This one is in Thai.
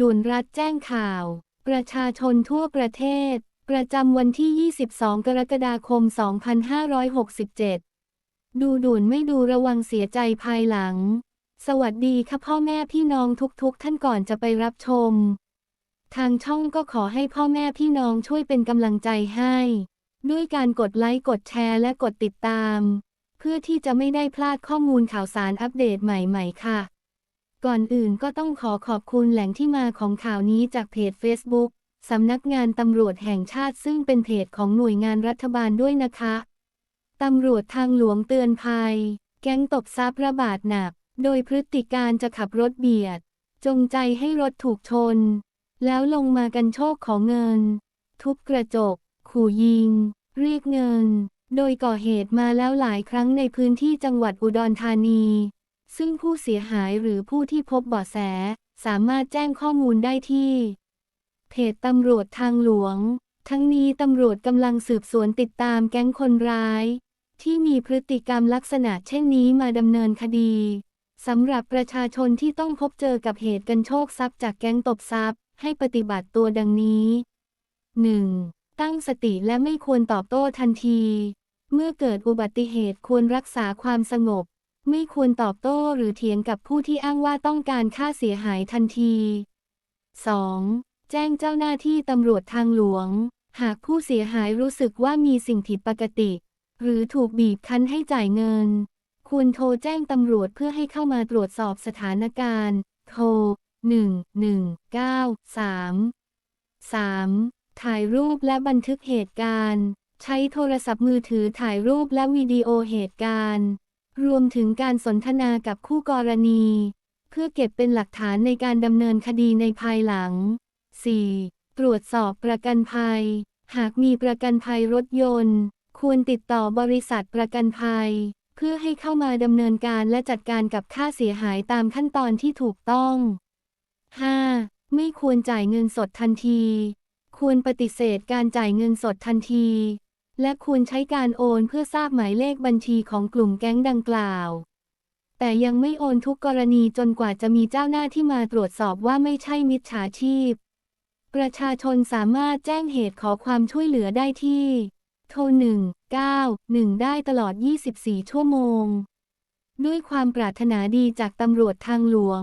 ด่วนรัฐแจ้งข่าว ประชาชนทั่วประเทศ ประจำวันที่ 22 กรกฎาคม 2567 ดูด่วนไม่ดูระวังเสียใจภายหลัง สวัสดีค่ะพ่อแม่พี่น้องทุกๆท่านก่อนจะไปรับชม ทางช่องก็ขอให้พ่อแม่พี่น้องช่วยเป็นกำลังใจให้ ด้วยการกดไลค์กดแชร์และกดติดตาม เพื่อที่จะไม่ได้พลาดข้อมูลข่าวสารอัปเดตใหม่ ๆ ค่ะ ก่อนอื่นก็ต้องขอขอบคุณแหล่งที่มาของข่าวนี้จากเพจ Facebook สำนักงานตำรวจแห่งชาติซึ่งเป็นเพจของหน่วยงานรัฐบาลด้วยนะคะ ตำรวจทางหลวงเตือนภัย แก๊งตบทรัพย์ระบาดหนัก โดยพฤติการจะขับรถเบียด จงใจให้รถถูกชน แล้วลงมากันโชคของเงิน ทุบกระจก ขู่ยิง เรียกเงิน โดยก่อเหตุมาแล้วหลายครั้งในพื้นที่จังหวัดอุดรธานี ซึ่งผู้เสียหายหรือผู้ที่พบเบาะแส สามารถแจ้งข้อมูลได้ที่ เพจตำรวจทางหลวง ทั้งนี้ตำรวจกำลังสืบสวนติดตามแก๊งคนร้าย ที่มีพฤติกรรมลักษณะเช่นนี้มาดำเนินคดีสำหรับประชาชนที่ต้องพบเจอกับเหตุกันโชคทรัพย์จากแก๊งตบทรัพย์ ให้ปฏิบัติตัวดังนี้ 1. ตั้งสติและไม่ควรตอบโต้ทันที เมื่อเกิดอุบัติเหตุควรรักษาความสงบ ไม่ควรตอบโต้หรือเถียงกับผู้ที่อ้างว่าต้องการค่าเสียหายทันที 2. แจ้งเจ้าหน้าที่ตำรวจทางหลวง หากผู้เสียหายรู้สึกว่ามีสิ่งผิดปกติ หรือถูกบีบคั้นให้จ่ายเงิน ควรโทรแจ้งตำรวจเพื่อให้เข้ามาตรวจสอบสถานการณ์ โทร 1193 3. ถ่ายรูปและบันทึกเหตุการณ์ ใช้โทรศัพท์มือถือถ่ายรูปและวิดีโอเหตุการณ์ รวมถึงการสนทนากับคู่กรณี เพื่อเก็บเป็นหลักฐานในการดำเนินคดีในภายหลัง 4. ตรวจสอบประกันภัย หากมีประกันภัยรถยนต์ ควรติดต่อบริษัทประกันภัย เพื่อให้เข้ามาดำเนินการและจัดการกับค่าเสียหายตามขั้นตอนที่ถูกต้อง 5. ไม่ควรจ่ายเงินสดทันที ควรปฏิเสธการจ่ายเงินสดทันที และควรใช้การโอนเพื่อทราบหมายเลขบัญชีของกลุ่มแก๊งดังกล่าว แต่ยังไม่โอนทุกกรณีจนกว่าจะมีเจ้าหน้าที่มาตรวจสอบว่าไม่ใช่มิจฉาชีพ ประชาชนสามารถแจ้งเหตุขอความช่วยเหลือได้ที่ โทร 191 ได้ตลอด 24 ชั่วโมง ด้วยความปรารถนาดีจากตำรวจทางหลวง